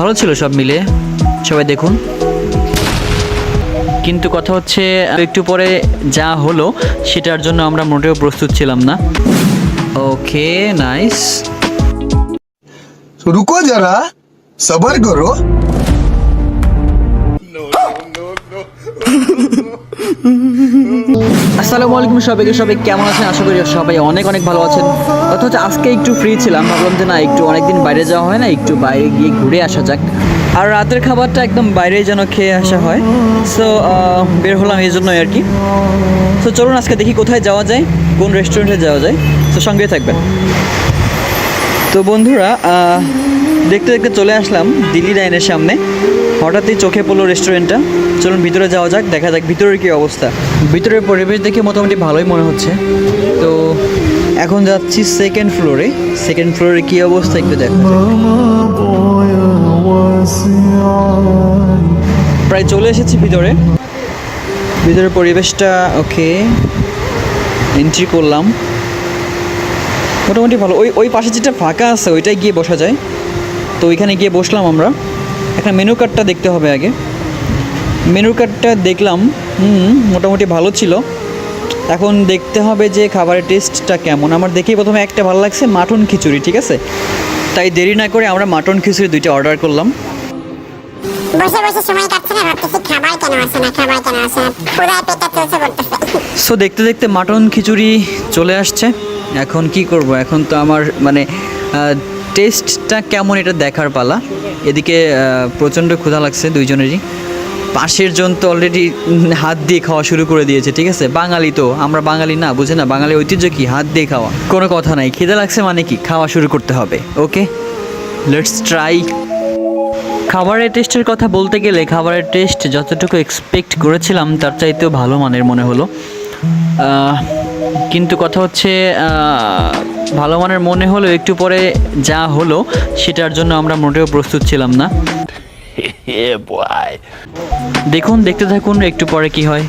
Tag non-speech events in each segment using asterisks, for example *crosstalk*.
ভালো ছিল সব মিলে সবাই দেখুন কিন্তু কথা হচ্ছে একটু পরে যা হলো সেটার জন্য আমরা মোটেও প্রস্তুত ছিলাম না ওকে নাইস রুকো যারা সবার করো আসসালামু আলাইকুম সবাইকে, সবাই কেমন আছেন? আশা করি সবাই অনেক অনেক ভালো আছেন। অথচ আজকে একটু ফ্রি ছিলাম, ভাবলাম যে না, একটু অনেকদিন বাইরে যাওয়া হয় না, একটু বাইরে গিয়ে ঘুরে আসা যাক। আর রাতের খাবারটা একদম বাইরেই যেন খেয়ে আসা হয়। সো বের হলাম এই জন্যই আর কি। তো চলুন আজকে দেখি কোথায় যাওয়া যায়, কোন রেস্টুরেন্টে যাওয়া যায়। তো সঙ্গেই থাকবেন। তো বন্ধুরা দেখতে দেখতে চলে আসলাম দিল্লি লাইনের সামনে। হঠাৎই চোখে পড়ল রেস্টুরেন্টটা। চলুন ভিতরে যাওয়া যাক, দেখা যাক ভিতরের কী অবস্থা। ভিতরের পরিবেশ দেখে মোটামুটি ভালোই মনে হচ্ছে। তো এখন যাচ্ছি সেকেন্ড ফ্লোরে সেকেন্ড ফ্লোরে কী অবস্থা একটু দেখো প্রায় চলে এসেছি ভিতরে। ভিতরের পরিবেশটা, ওকে এন্ট্রি করলাম। মোটামুটি ভালো। ওই ওই পাশে যেটা ফাঁকা আছে ওইটাই গিয়ে বসা যায়। তো ওইখানে গিয়ে বসলাম আমরা। একটা মেনু কার্ডটা দেখতে হবে আগে। মেনু কার্ডটা দেখলাম হুম মোটামুটি ভালো ছিল। এখন দেখতে হবে যে খাবারের টেস্টটা কেমন। আমার দেখেই প্রথমে একটা ভালো লাগছে মাটন খিচুড়ি ঠিক আছে? তাই দেরি না করে আমরা মাটন খিচুড়ি দুইটা অর্ডার করলাম। বসে বসে সময় কাটছে না ভাবতেছি খাবার কেন আসে না খাবার কেন আসে না পুরাই পেটটা চলছে করতেছে সো দেখতে দেখতে মাটন খিচুড়ি চলে আসছে। এখন কি করব? এখন তো আমার মানে টেস্টটা কেমন এটা দেখার পালা? এদিকে প্রচণ্ড ক্ষুধা লাগছে দুইজনেরই। পাশের জন তো অলরেডি হাত দিয়ে খাওয়া শুরু করে দিয়েছে, ঠিক আছে? বাঙালি তো, আমরা বাঙালি না, বুঝে না? বাঙালি ঐতিহ্য কি? হাত দিয়ে খাওয়া। কোনো কথা নাই। খিদে লাগছে মানে কি? খাওয়া শুরু করতে হবে ওকে লেটস ট্রাই খাবারের টেস্টের কথা বলতে গেলে খাবারের টেস্ট যতটুকু এক্সপেক্ট করেছিলাম, তার চাইতেও ভালো মানের মনে হলো। কিন্তু কথা হচ্ছে ভালো মানের মনে হলো একটু পরে যা হলো সেটার জন্য আমরা মোটেও প্রস্তুত ছিলাম না। *laughs* দেখুন দেখতে থাকুন একটু পরে কি হয়।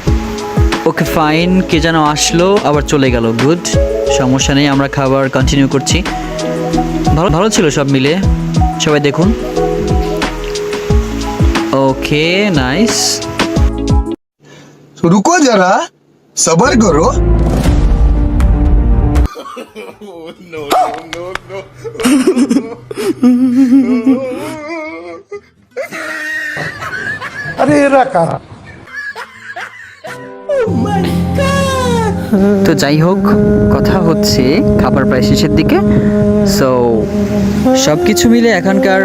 ওকে ফাইন কে যেন আসলো আবার চলে গেল। গুড সমস্যা নেই আমরা খাবার কন্টিনিউ করছি। ভালো ভালো ছিল সব মিলে। সবাই দেখুন। ওকে নাইস রুকো যারা সবার করো। *laughs* no, no, no, আরে এরা কারা তো যাই হোক কথা হচ্ছে খাবার প্রায় শেষের দিকে। সো সব কিছু মিলে এখানকার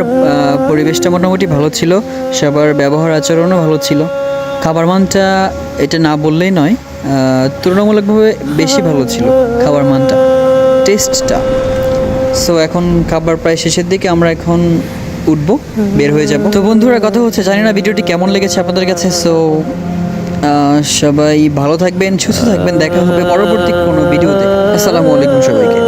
পরিবেশটা মোটামুটি ভালো ছিল। সবার ব্যবহার আচরণও ভালো ছিল। খাবার মানটা এটা না বললেই নয় তুলনামূলকভাবে বেশি ভালো ছিল খাবার মানটা। টেস্টটা। সো এখন খাবার প্রায় শেষের দিকে আমরা এখন উঠবো, বের হয়ে যাব। তো বন্ধুরা, কথা হচ্ছে, জানি না ভিডিওটি কেমন লেগেছে আপনাদের কাছে। সো সবাই ভালো থাকবেন, সুস্থ থাকবেন, দেখা হবে পরবর্তী কোনো ভিডিওতে। আসসালামু আলাইকুম সবাইকে।